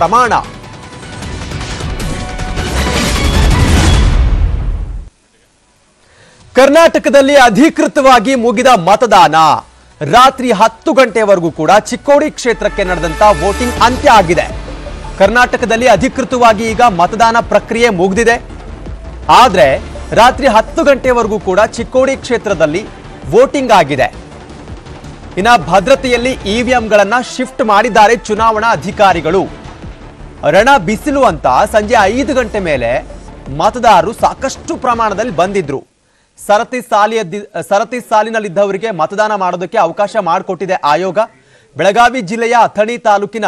ಪ್ರಮಾಣ. ಕರ್ನಾಟಕದಲ್ಲಿ ಅಧಿಕೃತವಾಗಿ ಮುಗಿದ ಮತದಾನ. ರಾತ್ರಿ ಹತ್ತು ಗಂಟೆವರೆಗೂ ಕೂಡ ಚಿಕ್ಕೋಡಿ ಕ್ಷೇತ್ರಕ್ಕೆ ನಡೆದಂತ ವೋಟಿಂಗ್ ಅಂತ್ಯ ಆಗಿದೆ. ಕರ್ನಾಟಕದಲ್ಲಿ ಅಧಿಕೃತವಾಗಿ ಈಗ ಮತದಾನ ಪ್ರಕ್ರಿಯೆ ಮುಗಿದಿದೆ. ಆದ್ರೆ ರಾತ್ರಿ ಹತ್ತು ಗಂಟೆವರೆಗೂ ಕೂಡ ಚಿಕ್ಕೋಡಿ ಕ್ಷೇತ್ರದಲ್ಲಿ ವೋಟಿಂಗ್ ಆಗಿದೆ. ಇನ್ನ ಭದ್ರತೆಯಲ್ಲಿ ಇವಿಎಂಗಳನ್ನ ಶಿಫ್ಟ್ ಮಾಡಿದ್ದಾರೆ ಚುನಾವಣಾ ಅಧಿಕಾರಿಗಳು. ರಣ ಬಿಸಿಲು ಅಂತ ಸಂಜೆ ಐದು ಗಂಟೆ ಮೇಲೆ ಮತದಾರರು ಸಾಕಷ್ಟು ಪ್ರಮಾಣದಲ್ಲಿ ಬಂದಿದ್ರು. ಸರತಿ ಸಾಲಿಯ ಸರತಿ ಸಾಲಿನಲ್ಲಿದ್ದವರಿಗೆ ಮತದಾನ ಮಾಡೋದಕ್ಕೆ ಅವಕಾಶ ಮಾಡಿಕೊಟ್ಟಿದೆ ಆಯೋಗ. ಬೆಳಗಾವಿ ಜಿಲ್ಲೆಯ ಅಥಣಿ ತಾಲೂಕಿನ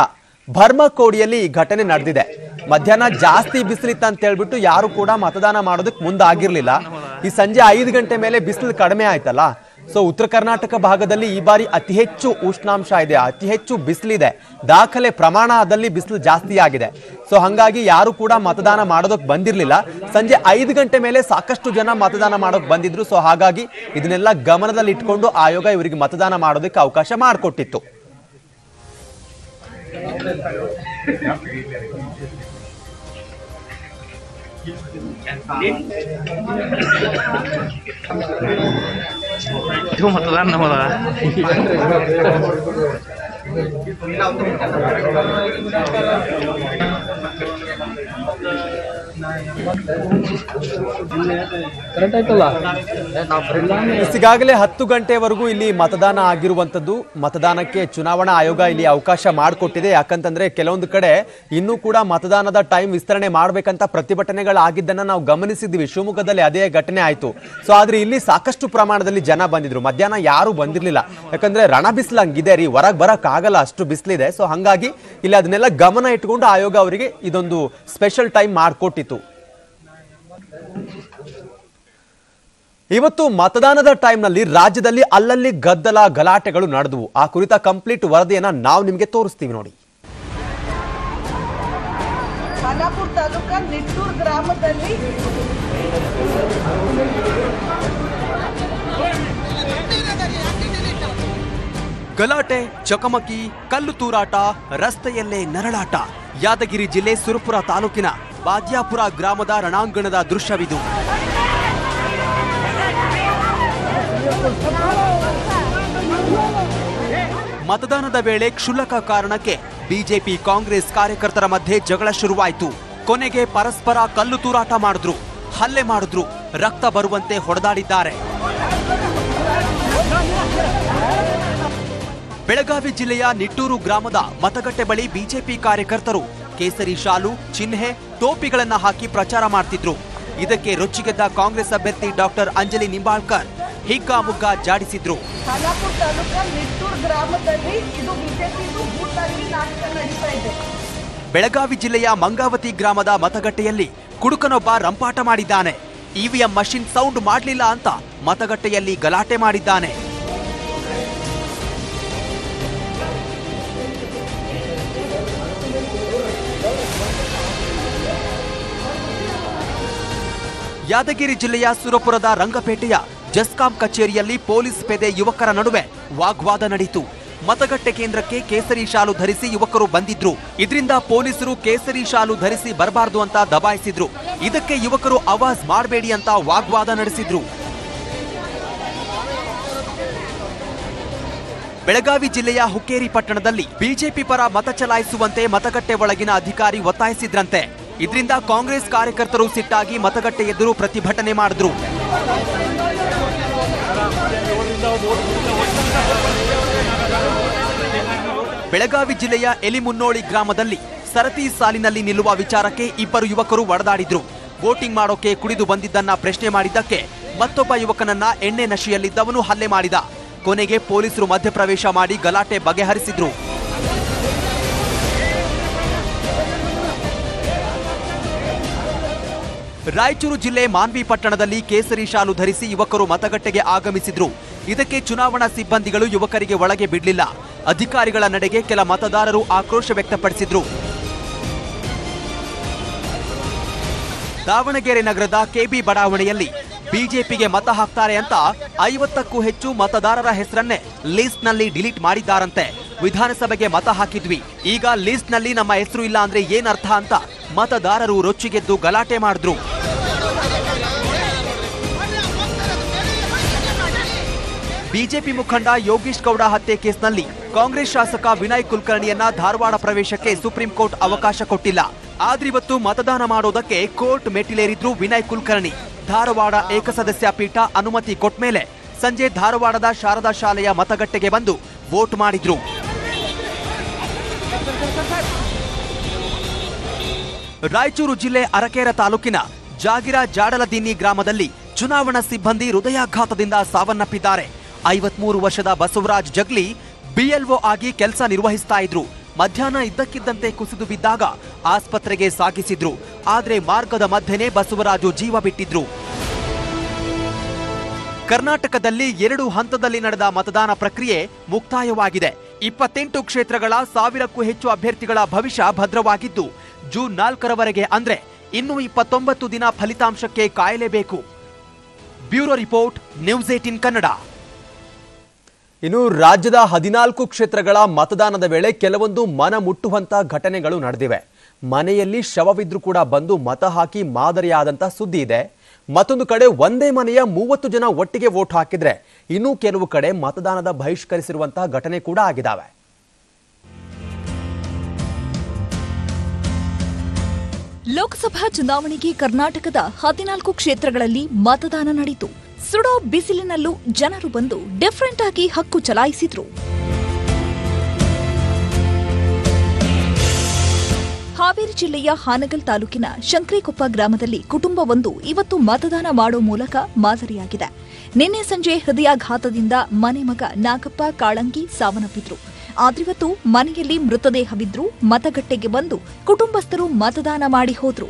ಭರ್ಮಕೋಡಿಯಲ್ಲಿ ಈ ಘಟನೆ ನಡೆದಿದೆ. ಮಧ್ಯಾಹ್ನ ಜಾಸ್ತಿ ಬಿಸಿಲಿತ್ತು ಅಂತ ಹೇಳ್ಬಿಟ್ಟು ಯಾರು ಕೂಡ ಮತದಾನ ಮಾಡೋದಕ್ಕೆ ಮುಂದಾಗಿರ್ಲಿಲ್ಲ. ಈ ಸಂಜೆ ಐದು ಗಂಟೆ ಮೇಲೆ ಬಿಸಿಲು ಕಡಿಮೆ ಆಯ್ತಲ್ಲ? ಸೊ ಉತ್ತರ ಕರ್ನಾಟಕ ಭಾಗದಲ್ಲಿ ಈ ಬಾರಿ ಅತಿ ಹೆಚ್ಚು ಉಷ್ಣಾಂಶ ಇದೆ, ಅತಿ ಹೆಚ್ಚು ಬಿಸಿಲಿದೆ. ದಾಖಲೆ ಪ್ರಮಾಣದಲ್ಲಿ ಬಿಸಿಲು ಜಾಸ್ತಿ ಆಗಿದೆ. ಸೊ ಹಂಗಾಗಿ ಯಾರು ಕೂಡ ಮತದಾನ ಮಾಡೋದಕ್ಕೆ ಬಂದಿರಲಿಲ್ಲ. ಸಂಜೆ ಐದು ಗಂಟೆ ಮೇಲೆ ಸಾಕಷ್ಟು ಜನ ಮತದಾನ ಮಾಡೋಕೆ ಬಂದಿದ್ರು. ಸೊ ಹಾಗಾಗಿ ಇದನ್ನೆಲ್ಲ ಗಮನದಲ್ಲಿ ಇಟ್ಕೊಂಡು ಆಯೋಗ ಇವರಿಗೆ ಮತದಾನ ಮಾಡೋದಕ್ಕೆ ಅವಕಾಶ ಮಾಡಿಕೊಟ್ಟಿತ್ತು. Itu mau telan apa lah? ಈಗಾಗಲೇ ಹತ್ತು ಗಂಟೆವರೆಗೂ ಇಲ್ಲಿ ಮತದಾನ ಆಗಿರುವಂತದ್ದು ಮತದಾನಕ್ಕೆ ಚುನಾವಣಾ ಆಯೋಗ ಇಲ್ಲಿ ಅವಕಾಶ ಮಾಡಿಕೊಟ್ಟಿದೆ. ಯಾಕಂತಂದ್ರೆ ಕೆಲವೊಂದು ಕಡೆ ಇನ್ನೂ ಕೂಡ ಮತದಾನದ ಟೈಮ್ ವಿಸ್ತರಣೆ ಮಾಡ್ಬೇಕಂತ ಪ್ರತಿಭಟನೆಗಳಾಗಿದ್ದನ್ನ ನಾವು ಗಮನಿಸಿದ್ವಿ. ಶಿವಮೊಗ್ಗದಲ್ಲಿ ಅದೇ ಘಟನೆ ಆಯಿತು. ಸೊ ಆದ್ರೆ ಇಲ್ಲಿ ಸಾಕಷ್ಟು ಪ್ರಮಾಣದಲ್ಲಿ ಜನ ಬಂದಿದ್ರು. ಮಧ್ಯಾಹ್ನ ಯಾರು ಬಂದಿರಲಿಲ್ಲ. ಯಾಕಂದ್ರೆ ರಣ ಇದೆ ರೀ. ಹೊರಗೆ ಬರಕ್ ಆಗಲ್ಲ, ಅಷ್ಟು ಬಿಸಿಲಿದೆ. ಸೊ ಹಂಗಾಗಿ ಇಲ್ಲಿ ಅದನ್ನೆಲ್ಲ ಗಮನ ಇಟ್ಕೊಂಡು ಆಯೋಗ ಅವರಿಗೆ ಇದೊಂದು ಸ್ಪೆಷಲ್ ಟೈಮ್ ಮಾಡಿಕೊಟ್ಟಿತ್ತು ಇವತ್ತು ಮತದಾನದ ಟೈಮ್ನಲ್ಲಿ ರಾಜ್ಯದಲ್ಲಿ ಅಲ್ಲಲ್ಲಿ ಗದ್ದಲ ಗಲಾಟೆಗಳು ನಡೆದವು. ಆ ಕುರಿತ ಕಂಪ್ಲೀಟ್ ವರದಿಯನ್ನ ನಾವು ನಿಮಗೆ ತೋರಿಸ್ತೀವಿ ನೋಡಿ. ಖಾನಾಪುರ ತಾಲೂಕ ನಿಟ್ಟೂರ್ ಗ್ರಾಮದಲ್ಲಿ ಗಲಾಟೆ, ಚಕಮಕಿ, ಕಲ್ಲು ತೂರಾಟ, ರಸ್ತೆಯಲ್ಲೇ ನರಳಾಟ. ಯಾದಗಿರಿ ಜಿಲ್ಲೆ ಸುರಪುರ ತಾಲೂಕಿನ ಬಾದ್ಯಾಪುರ ಗ್ರಾಮದ ರಣಾಂಗಣದ ದೃಶ್ಯವಿದು. ಮತದಾನದ ವೇಳೆ ಕ್ಷುಲ್ಲಕ ಕಾರಣಕ್ಕೆ ಬಿಜೆಪಿ ಕಾಂಗ್ರೆಸ್ ಕಾರ್ಯಕರ್ತರ ಮಧ್ಯೆ ಜಗಳ ಶುರುವಾಯಿತು. ಕೊನೆಗೆ ಪರಸ್ಪರ ಕಲ್ಲು ತೂರಾಟ ಮಾಡಿದ್ರು, ಹಲ್ಲೆ ಮಾಡಿದ್ರು, ರಕ್ತ ಬರುವಂತೆ ಹೊಡೆದಾಡಿದ್ದಾರೆ. ಬೆಳಗಾವಿ ಜಿಲ್ಲೆಯ ನಿಟ್ಟೂರು ಗ್ರಾಮದ ಮತಗಟ್ಟೆ ಬಳಿ ಬಿಜೆಪಿ ಕಾರ್ಯಕರ್ತರು ಕೇಸರಿ ಶಾಲು ಚಿಹ್ನೆ ಟೋಪಿಗಳನ್ನು ಹಾಕಿ ಪ್ರಚಾರ ಮಾಡ್ತಿದ್ರು. ಇದಕ್ಕೆ ರೊಚ್ಚಿಗೆದ್ದ ಕಾಂಗ್ರೆಸ್ ಅಭ್ಯರ್ಥಿ ಡಾಕ್ಟರ್ ಅಂಜಲಿ ನಿಂಬಾಳ್ಕರ್ ಹಿಗ್ಗಾಮುಗ್ಗ ಜಾಡಿಸಿದ್ರು. ಖಾನಾಪುರ ತಾಲೂಕ ನಿಟ್ಟೂರ್ ಗ್ರಾಮದಲ್ಲಿ ಇದು ಬಿಜೆಪಿದು ಬೂತ್ ನಾಟಕ ನಡೀತಾ ಇದೆ. ಬೆಳಗಾವಿ ಜಿಲ್ಲೆಯ ಮಂಗಾವತಿ ಗ್ರಾಮದ ಮತಗಟ್ಟೆಯಲ್ಲಿ ಕುಡುಕನೊಬ್ಬ ರಂಪಾಟ ಮಾಡಿದ್ದಾನೆ. ಇವಿಎಂ ಮಷಿನ್ ಸೌಂಡ್ ಮಾಡಲಿಲ್ಲ ಅಂತ ಮತಗಟ್ಟೆಯಲ್ಲಿ ಗಲಾಟೆ ಮಾಡಿದ್ದಾನೆ. ಯಾದಗಿರಿ ಜಿಲ್ಲೆಯ ಸುರಪುರದ ರಂಗಪೇಟೆಯ ಜಸ್ಕಾಂ ಕಚೇರಿಯಲ್ಲಿ ಪೊಲೀಸ್ ಪೇದೆ ಯುವಕರ ನಡುವೆ ವಾಗ್ವಾದ ನಡೆಯಿತು ಮತಗಟ್ಟೆ ಕೇಂದ್ರಕ್ಕೆ ಕೇಸರಿ ಶಾಲು ಧರಿಸಿ ಯುವಕರು ಬಂದಿದ್ರು. ಇದರಿಂದ ಪೊಲೀಸರು ಕೇಸರಿ ಶಾಲು ಧರಿಸಿ ಬರಬಾರದು ಅಂತ ದಬಾಯಿಸಿದ್ರು. ಇದಕ್ಕೆ ಯುವಕರು ಆವಾಜ್ ಮಾಡಬೇಡಿ ಅಂತ ವಾಗ್ವಾದ ನಡೆಸಿದ್ರು. ಬೆಳಗಾವಿ ಜಿಲ್ಲೆಯ ಹುಕ್ಕೇರಿ ಪಟ್ಟಣದಲ್ಲಿ ಬಿಜೆಪಿ ಪರ ಮತ ಚಲಾಯಿಸುವಂತೆ ಮತಗಟ್ಟೆ ಒಳಗಿನ ಅಧಿಕಾರಿ ಒತ್ತಾಯಿಸಿದ್ರಂತೆ. ಇದರಿಂದ ಕಾಂಗ್ರೆಸ್ ಕಾರ್ಯಕರ್ತರು ಸಿಟ್ಟಾಗಿ ಮತಗಟ್ಟೆ ಎದುರು ಪ್ರತಿಭಟನೆ ಮಾಡಿದ್ರು. ಬೆಳಗಾವಿ ಜಿಲ್ಲೆಯ ಎಲಿಮುನ್ನೋಳಿ ಗ್ರಾಮದಲ್ಲಿ ಸರತಿ ಸಾಲಿನಲ್ಲಿ ನಿಲ್ಲುವ ವಿಚಾರಕ್ಕೆ ಇಬ್ಬರು ಯುವಕರು ಒಡೆದಾಡಿದ್ರು. ವೋಟಿಂಗ್ ಮಾಡೋಕೆ ಕುಡಿದು ಬಂದಿದ್ದನ್ನ ಪ್ರಶ್ನೆ ಮಾಡಿದ್ದಕ್ಕೆ ಮತ್ತೊಬ್ಬ ಯುವಕನನ್ನ ಎಣ್ಣೆ ನಶೆಯಲ್ಲಿದ್ದವನು ಹಲ್ಲೆ ಮಾಡಿದ. ಕೊನೆಗೆ ಪೊಲೀಸರು ಮಧ್ಯಪ್ರವೇಶ ಮಾಡಿ ಗಲಾಟೆ ಬಗೆಹರಿಸಿದ್ರು. ರಾಯಚೂರು ಜಿಲ್ಲೆ ಮಾನ್ವಿ ಪಟ್ಟಣದಲ್ಲಿ ಕೇಸರಿ ಶಾಲು ಧರಿಸಿ ಯುವಕರು ಮತಗಟ್ಟೆಗೆ ಆಗಮಿಸಿದ್ರು. ಇದಕ್ಕೆ ಚುನಾವಣಾ ಸಿಬ್ಬಂದಿಗಳು ಯುವಕರಿಗೆ ಒಳಗೆ ಬಿಡಲಿಲ್ಲ. ಅಧಿಕಾರಿಗಳ ನಡೆಗೆ ಕೆಲ ಮತದಾರರು ಆಕ್ರೋಶ ವ್ಯಕ್ತಪಡಿಸಿದ್ರು. ದಾವಣಗೆರೆ ನಗರದ ಕೆಬಿ ಬಡಾವಣೆಯಲ್ಲಿ ಬಿಜೆಪಿಗೆ ಮತ ಹಾಕ್ತಾರೆ ಅಂತ ಐವತ್ತಕ್ಕೂ ಹೆಚ್ಚು ಮತದಾರರ ಹೆಸರನ್ನೇ ಲಿಸ್ಟ್ನಲ್ಲಿ ಡಿಲೀಟ್ ಮಾಡಿದ್ದಾರಂತೆ. ವಿಧಾನಸಭೆಗೆ ಮತ ಹಾಕಿದ್ವಿ. ಈಗ ಲಿಸ್ಟ್ನಲ್ಲಿ ನಮ್ಮ ಹೆಸರು ಇಲ್ಲ ಅಂದ್ರೆ ಏನರ್ಥ ಅಂತ ಮತದಾರರು ರೊಚ್ಚಿಗೆದ್ದು ಗಲಾಟೆ ಮಾಡಿದ್ರು. ಬಿಜೆಪಿ ಮುಖಂಡ ಯೋಗೀಶ್ ಗೌಡ ಹತ್ಯೆ ಕೇಸ್ನಲ್ಲಿ ಕಾಂಗ್ರೆಸ್ ಶಾಸಕ ವಿನಯ್ ಕುಲಕರ್ಣಿಯನ್ನ ಧಾರವಾಡ ಪ್ರವೇಶಕ್ಕೆ ಸುಪ್ರೀಂ ಕೋರ್ಟ್ ಅವಕಾಶ ಕೊಟ್ಟಿಲ್ಲ. ಆದ್ರಿವತ್ತು ಮತದಾನ ಮಾಡೋದಕ್ಕೆ ಕೋರ್ಟ್ ಮೆಟ್ಟಿಲೇರಿದ್ರು ವಿನಯ್ ಕುಲಕರ್ಣಿ. ಧಾರವಾಡ ಏಕಸದಸ್ಯ ಪೀಠ ಅನುಮತಿ ಕೊಟ್ಮೇಲೆ ಸಂಜೆ ಧಾರವಾಡದ ಶಾರದಾ ಶಾಲೆಯ ಮತಗಟ್ಟೆಗೆ ಬಂದು ವೋಟ್ ಮಾಡಿದ್ರು. ರಾಯಚೂರು ಜಿಲ್ಲೆ ಅರಕೇರ ತಾಲೂಕಿನ ಜಾಗಿರ ಜಾಡಲದಿನ್ನಿ ಗ್ರಾಮದಲ್ಲಿ ಚುನಾವಣಾ ಸಿಬ್ಬಂದಿ ಹೃದಯಾಘಾತದಿಂದ ಸಾವನ್ನಪ್ಪಿದ್ದಾರೆ. ಐವತ್ಮೂರು ವರ್ಷದ ಬಸವರಾಜ್ ಜಗ್ಲಿ ಬಿಎಲ್ಒ ಆಗಿ ಕೆಲಸ ನಿರ್ವಹಿಸ್ತಾ ಇದ್ರು. ಮಧ್ಯಾಹ್ನ ಇದ್ದಕ್ಕಿದ್ದಂತೆ ಕುಸಿದು ಬಿದ್ದಾಗ ಆಸ್ಪತ್ರೆಗೆ ಸಾಗಿಸಿದ್ರು. ಆದರೆ ಮಾರ್ಗದ ಮಧ್ಯೆನೇ ಬಸವರಾಜು ಜೀವ ಬಿಟ್ಟಿದ್ರು. ಕರ್ನಾಟಕದಲ್ಲಿ ಎರಡು ಹಂತದಲ್ಲಿ ನಡೆದ ಮತದಾನ ಪ್ರಕ್ರಿಯೆ ಮುಕ್ತಾಯವಾಗಿದೆ. ಇಪ್ಪತ್ತೆಂಟು ಕ್ಷೇತ್ರಗಳ ಸಾವಿರಕ್ಕೂ ಹೆಚ್ಚು ಅಭ್ಯರ್ಥಿಗಳ ಭವಿಷ್ಯ ಭದ್ರವಾಗಿದ್ದು, ಜೂನ್ ನಾಲ್ಕರವರೆಗೆ ಅಂದ್ರೆ ಇನ್ನು ಇಪ್ಪತ್ತೊಂಬತ್ತು ದಿನ ಫಲಿತಾಂಶಕ್ಕೆ ಕಾಯಲೇಬೇಕು. Bureau report, news eighteen Kannada. ಇನ್ನು ರಾಜ್ಯದ ಹದಿನಾಲ್ಕು ಕ್ಷೇತ್ರಗಳ ಮತದಾನದ ವೇಳೆ ಕೆಲವೊಂದು ಮನ ಮುಟ್ಟುವಂಥ ಘಟನೆಗಳು ನಡೆದಿವೆ. ಮನೆಯಲ್ಲಿ ಶವವಿದ್ರು ಕೂಡ ಬಂದು ಮತ ಹಾಕಿ ಮಾದರಿಯಾದಂತ ಸುದ್ದಿ ಇದೆ. ಮತ್ತೊಂದು ಕಡೆ ಒಂದೇ ಮನೆಯ ಮೂವತ್ತು ಜನ ಒಟ್ಟಿಗೆ ವೋಟ್ ಹಾಕಿದ್ರೆ ಇನ್ನೂ ಕೆಲವು ಕಡೆ ಮತದಾನದ ಬಹಿಷ್ಕರಿಸಿರುವಂತಹ ಘಟನೆ ಕೂಡ ಆಗಿದ್ದಾವೆ ಲೋಕಸಭಾ ಚುನಾವಣೆಗೆ ಕರ್ನಾಟಕದ ಹದಿನಾಲ್ಕು ಕ್ಷೇತ್ರಗಳಲ್ಲಿ ಮತದಾನ ನಡೆಯಿತು. ಸುಡೋ ಬಿಸಿಲಿನಲ್ಲೂ ಜನರು ಬಂದು ಡಿಫ್ರೆಂಟ್ ಆಗಿ ಹಕ್ಕು ಚಲಾಯಿಸಿದ್ರು. ಹಾವೇರಿ ಜಿಲ್ಲೆಯ ಹಾನಗಲ್ ತಾಲೂಕಿನ ಶಂಕ್ರಿಕೊಪ್ಪ ಗ್ರಾಮದಲ್ಲಿ ಕುಟುಂಬವೊಂದು ಇವತ್ತು ಮತದಾನ ಮಾಡೋ ಮೂಲಕ ಮಾದರಿಯಾಗಿದೆ. ನಿನ್ನೆ ಸಂಜೆ ಹೃದಯಾಘಾತದಿಂದ ಮನೆ ಮಗ ನಾಗಪ್ಪ ಕಾಳಂಗಿ ಸಾವನ್ನಪ್ಪಿದ್ರು. ಆದ್ರಿವತ್ತು ಮನೆಯಲ್ಲಿ ಮೃತದೇಹವಿದ್ರು ಮತಗಟ್ಟೆಗೆ ಬಂದು ಕುಟುಂಬಸ್ಥರು ಮತದಾನ ಮಾಡಿ ಹೋದ್ರು.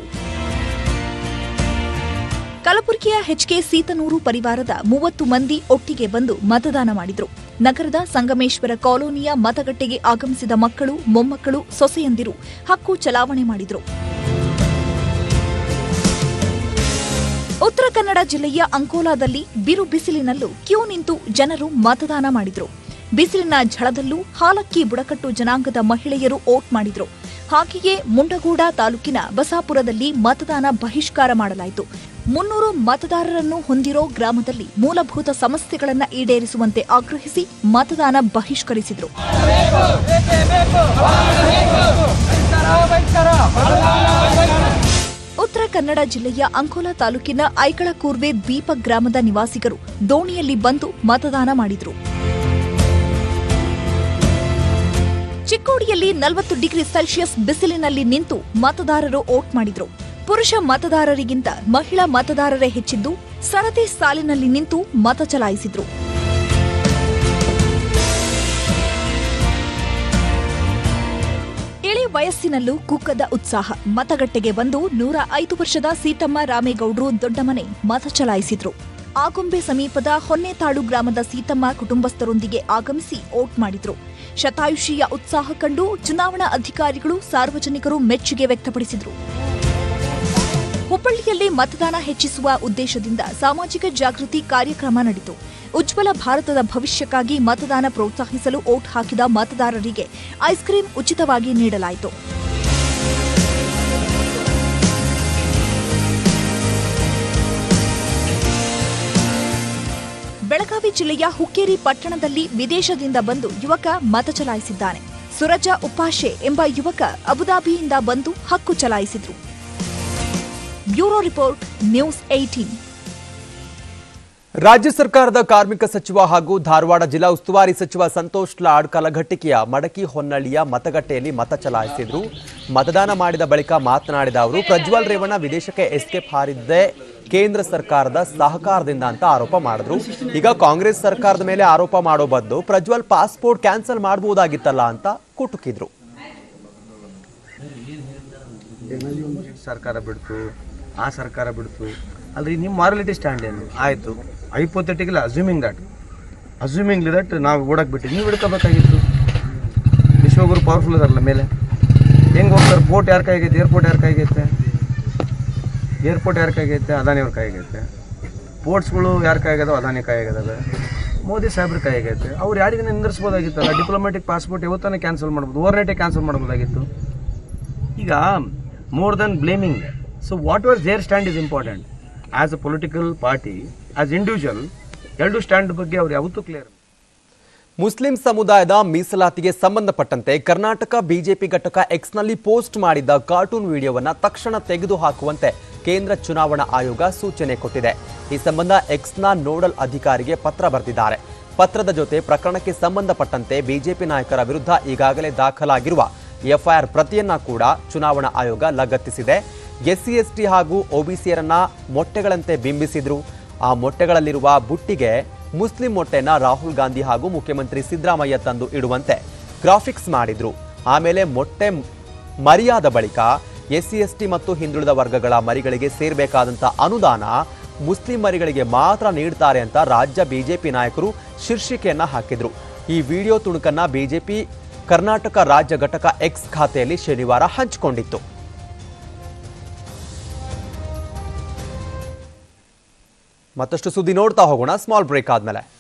ಕಲಬುರಗಿಯ ಹೆಚ್ಕೆ ಸೀತನೂರು ಪರಿವಾರದ ಮೂವತ್ತು ಮಂದಿ ಒಟ್ಟಿಗೆ ಬಂದು ಮತದಾನ ಮಾಡಿದರು. ನಗರದ ಸಂಗಮೇಶ್ವರ ಕಾಲೋನಿಯ ಮತಗಟ್ಟೆಗೆ ಆಗಮಿಸಿದ ಮಕ್ಕಳು, ಮೊಮ್ಮಕ್ಕಳು ಸೊಸೆಯಂದಿರು ಹಕ್ಕು ಚಲಾವಣೆ ಮಾಡಿದರು. ಉತ್ತರ ಕನ್ನಡ ಜಿಲ್ಲೆಯ ಅಂಕೋಲಾದಲ್ಲಿ ಬಿರು ಬಿಸಿಲಿನಲ್ಲೂ ಕ್ಯೂ ನಿಂತು ಜನರು ಮತದಾನ ಮಾಡಿದರು. ಬಿಸಿಲಿನ ಝಳದಲ್ಲೂ ಹಾಲಕ್ಕಿ ಬುಡಕಟ್ಟು ಜನಾಂಗದ ಮಹಿಳೆಯರು ಓಟ್ ಮಾಡಿದರು. ಹಾಗೆಯೇ ಮುಂಡಗೂಡ ತಾಲೂಕಿನ ಬಸಾಪುರದಲ್ಲಿ ಮತದಾನ ಬಹಿಷ್ಕಾರ ಮಾಡಲಾಯಿತು. ಮುನ್ನೂರು ಮತದಾರರನ್ನು ಹೊಂದಿರೋ ಗ್ರಾಮದಲ್ಲಿ ಮೂಲಭೂತ ಸಮಸ್ಯೆಗಳನ್ನು ಈಡೇರಿಸುವಂತೆ ಆಗ್ರಹಿಸಿ ಮತದಾನ ಬಹಿಷ್ಕರಿಸಿದರು. ಉತ್ತರ ಕನ್ನಡ ಜಿಲ್ಲೆಯ ಅಂಕೋಲಾ ತಾಲೂಕಿನ ಐಕಳ ಕೂರ್ವೆ ದ್ವೀಪ ಗ್ರಾಮದ ನಿವಾಸಿಗರು ದೋಣಿಯಲ್ಲಿ ಬಂದು ಮತದಾನ ಮಾಡಿದರು. ಚಿಕ್ಕೋಡಿಯಲ್ಲಿ ನಲವತ್ತು ಡಿಗ್ರಿ ಸೆಲ್ಸಿಯಸ್ ಬಿಸಿಲಿನಲ್ಲಿ ನಿಂತು ಮತದಾರರು ಓಟ್ ಮಾಡಿದ್ರು. ಪುರುಷ ಮತದಾರರಿಗಿಂತ ಮಹಿಳಾ ಮತದಾರರೇ ಹೆಚ್ಚಿದ್ದು ಸರತಿ ಸಾಲಿನಲ್ಲಿ ನಿಂತು ಮತ ಚಲಾಯಿಸಿದ್ರು. ಇಳಿ ವಯಸ್ಸಿನಲ್ಲೂ ಕುಕ್ಕದ ಉತ್ಸಾಹ. ಮತಗಟ್ಟೆಗೆ ಬಂದು ನೂರ ಐದು ವರ್ಷದ ಸೀತಮ್ಮ ರಾಮೇಗೌಡ್ರು ದೊಡ್ಡಮನೆ ಮತ ಚಲಾಯಿಸಿದ್ರು. ಆಗುಂಬೆ ಸಮೀಪದ ಹೊನ್ನೆತಾಳು ಗ್ರಾಮದ ಸೀತಮ್ಮ ಕುಟುಂಬಸ್ಥರೊಂದಿಗೆ ಆಗಮಿಸಿ ವೋಟ್ ಮಾಡಿದ್ರು. ಶತಾಯುಷಿಯ ಉತ್ಸಾಹ ಕಂಡು ಚುನಾವಣಾ ಅಧಿಕಾರಿಗಳು ಸಾರ್ವಜನಿಕರು ಮೆಚ್ಚುಗೆ ವ್ಯಕ್ತಪಡಿಸಿದ್ರು. ಹುಬ್ಬಳ್ಳಿಯಲ್ಲಿ ಮತದಾನ ಹೆಚ್ಚಿಸುವ ಉದ್ದೇಶದಿಂದ ಸಾಮಾಜಿಕ ಜಾಗೃತಿ ಕಾರ್ಯಕ್ರಮ ನಡೆಯಿತು. ಉಜ್ವಲ ಭಾರತದ ಭವಿಷ್ಯಕ್ಕಾಗಿ ಮತದಾನ ಪ್ರೋತ್ಸಾಹಿಸಲು ಓಟ್ ಹಾಕಿದ ಮತದಾರರಿಗೆ ಐಸ್ ಕ್ರೀಂ ಉಚಿತವಾಗಿ ನೀಡಲಾಯಿತು. ಬೆಳಗಾವಿ ಜಿಲ್ಲೆಯ ಹುಕ್ಕೇರಿ ಪಟ್ಟಣದಲ್ಲಿ ವಿದೇಶದಿಂದ ಬಂದು ಯುವಕ ಮತ ಚಲಾಯಿಸಿದ್ದಾನೆ. ಸುರಜಾ ಉಪಾಶೆ ಎಂಬ ಯುವಕ ಅಬುದಾಬಿಯಿಂದ ಬಂದು ಹಕ್ಕು ಚಲಾಯಿಸಿದ್ರು. ಬ್ಯೂರೋ ರಿಪೋರ್ಟ್ ನ್ಯೂಸ್ ಏಟೀನ್ ರಾಜ್ಯ ಸರ್ಕಾರದ ಕಾರ್ಮಿಕ ಸಚಿವ ಹಾಗೂ ಧಾರವಾಡ ಜಿಲ್ಲಾ ಉಸ್ತುವಾರಿ ಸಚಿವ ಸಂತೋಷ್ ಲಾಡ್ ಕಲಘಟ್ಟಿಕೆಯ ಮಡಕಿ ಹೊನ್ನಳ್ಳಿಯ ಮತಗಟ್ಟೆಯಲ್ಲಿ ಮತ ಚಲಾಯಿಸಿದ್ರು. ಮತದಾನ ಮಾಡಿದ ಬಳಿಕ ಮಾತನಾಡಿದ ಅವರು ಪ್ರಜ್ವಲ್ ರೇವಣ್ಣ ವಿದೇಶಕ್ಕೆ ಎಸ್ಕೇಪ್ ಹಾರಿದ್ದೆ ಕೇಂದ್ರ ಸರ್ಕಾರದ ಸಹಕಾರದಿಂದ ಅಂತ ಆರೋಪ ಮಾಡಿದ್ರು. ಈಗ ಕಾಂಗ್ರೆಸ್ ಸರ್ಕಾರದ ಮೇಲೆ ಆರೋಪ ಮಾಡೋ ಬದಲು ಪ್ರಜ್ವಲ್ ಪಾಸ್ಪೋರ್ಟ್ ಕ್ಯಾನ್ಸಲ್ ಮಾಡಬಹುದಾಗಿತ್ತಲ್ಲ ಅಂತ ಕುಟುಕಿದ್ರು. ಸರ್ಕಾರ ಬಿಡ್ತು. ಆ ಸರ್ಕಾರ ಬಿಡ್ತು. ಅಲ್ರಿ ನಿಮ್ಮ ಮಾರಲಿಟಿ ಸ್ಟ್ಯಾಂಡ್ ಏನು? ಆಯಿತು. Hypothetical assuming that assuming that ನಾವು ಓಡಕ್ಕೆ ಬಿಟ್ಟು ನೀವು ಹಿಡ್ಕೋಬೇಕಾಗಿತ್ತು. ವಿಶ್ವಗುರು ಪವರ್ಫುಲ್ ಅದಾರಲ್ಲ ಮೇಲೆ. ಹೆಂಗೆ ಹೋಗ್ತಾರೆ? ಬೋಟ್ ಯಾರ ಕೈಗೈತೆ ಏರ್ಪೋರ್ಟ್ ಯಾರ ಕೈಗೈತೆ ಏರ್ಪೋರ್ಟ್ ಯಾರ ಕೈಗೈತೆ ಅದಾನಿ ಅವ್ರ ಕೈಗೈತೆ ಪೋರ್ಟ್ಸ್ಗಳು ಯಾರ ಕೈಗದಾವ ಅದಾನಿ ಕೈಗದಾವೆ ಮೋದಿ ಸಾಹೇಬ್ರ ಕೈಗೈತೆ ಅವ್ರು ಯಾರಿಗೆ ನಿಂದಿರಿಸ್ಬೋದಾಗಿತ್ತಲ್ಲ? ಡಿಪ್ಲೊಮ್ಯಾಟಿಕ್ ಪಾಸ್ಪೋರ್ಟ್ ಯಾವತ್ತಾನೆ ಕ್ಯಾನ್ಸಲ್ ಮಾಡ್ಬೋದು. ಓವರ್ ನೈಟೇ ಕ್ಯಾನ್ಸಲ್ ಮಾಡ್ಬೋದಾಗಿತ್ತು. ಈಗ more then blaming so what was their stand is important as a political party as individual ಎರಡು ಸ್ಟ್ಯಾಂಡ್ ಬಗ್ಗೆ ಅವ್ರು ಯಾವತ್ತೂ ಕ್ಲಿಯರ್ ಮುಸ್ಲಿಂ ಸಮುದಾಯದ ಮೀಸಲಾತಿಗೆ ಸಂಬಂಧಪಟ್ಟಂತೆ ಕರ್ನಾಟಕ ಬಿಜೆಪಿ ಘಟಕ ಎಕ್ಸ್ನಲ್ಲಿ ಪೋಸ್ಟ್ ಮಾಡಿದ್ದ ಕಾರ್ಟೂನ್ ವಿಡಿಯೋವನ್ನು ತಕ್ಷಣ ತೆಗೆದುಹಾಕುವಂತೆ ಕೇಂದ್ರ ಚುನಾವಣಾ ಆಯೋಗ ಸೂಚನೆ ಕೊಟ್ಟಿದೆ. ಈ ಸಂಬಂಧ ಎಕ್ಸ್ನ ನೋಡಲ್ ಅಧಿಕಾರಿಗೆ ಪತ್ರ ಬರೆದಿದ್ದಾರೆ. ಪತ್ರದ ಜೊತೆ ಪ್ರಕರಣಕ್ಕೆ ಸಂಬಂಧಪಟ್ಟಂತೆ ಬಿಜೆಪಿ ನಾಯಕರ ವಿರುದ್ಧ ಈಗಾಗಲೇ ದಾಖಲಾಗಿರುವ ಎಫ್ಐಆರ್ ಪ್ರತಿಯನ್ನ ಕೂಡ ಚುನಾವಣಾ ಆಯೋಗ ಲಗತ್ತಿಸಿದೆ. ಎಸ್ಸಿ ಎಸ್ಟಿ ಹಾಗೂ ಒಬಿಸಿಯರನ್ನ ಮೊಟ್ಟೆಗಳಂತೆ ಬಿಂಬಿಸಿದ್ರು. ಆ ಮೊಟ್ಟೆಗಳಲ್ಲಿರುವ ಬುಟ್ಟಿಗೆ ಮುಸ್ಲಿಂ ಮೊಟ್ಟೆನ ರಾಹುಲ್ ಗಾಂಧಿ ಹಾಗೂ ಮುಖ್ಯಮಂತ್ರಿ ಸಿದ್ದರಾಮಯ್ಯ ತಂದು ಇಡುವಂತೆ ಗ್ರಾಫಿಕ್ಸ್ ಮಾಡಿದ್ರು. ಆಮೇಲೆ ಮೊಟ್ಟೆ ಮರಿಯಾದ ಬಳಿಕ ಎಸ್ಸಿ ಎಸ್ಟಿ ಮತ್ತು ಹಿಂದುಳಿದ ವರ್ಗಗಳ ಮರಿಗಳಿಗೆ ಸೇರಬೇಕಾದಂತ ಅನುದಾನ ಮುಸ್ಲಿಂ ಮರಿಗಳಿಗೆ ಮಾತ್ರ ನೀಡ್ತಾರೆ ಅಂತ ರಾಜ್ಯ ಬಿಜೆಪಿ ನಾಯಕರು ಶೀರ್ಷಿಕೆಯನ್ನ ಹಾಕಿದ್ರು. ಈ ವಿಡಿಯೋ ತುಣುಕನ್ನ ಬಿಜೆಪಿ ಕರ್ನಾಟಕ ರಾಜ್ಯ ಘಟಕ ಎಕ್ಸ್ ಖಾತೆಯಲ್ಲಿ ಶನಿವಾರ ಹಂಚಿಕೊಂಡಿತ್ತು. ಮತ್ತಷ್ಟು ಸುದ್ದಿ ನೋಡ್ತಾ ಹೋಗೋಣ. ಸ್ಮಾಲ್ ಬ್ರೇಕ್ ಆದ್ಮೇಲೆ.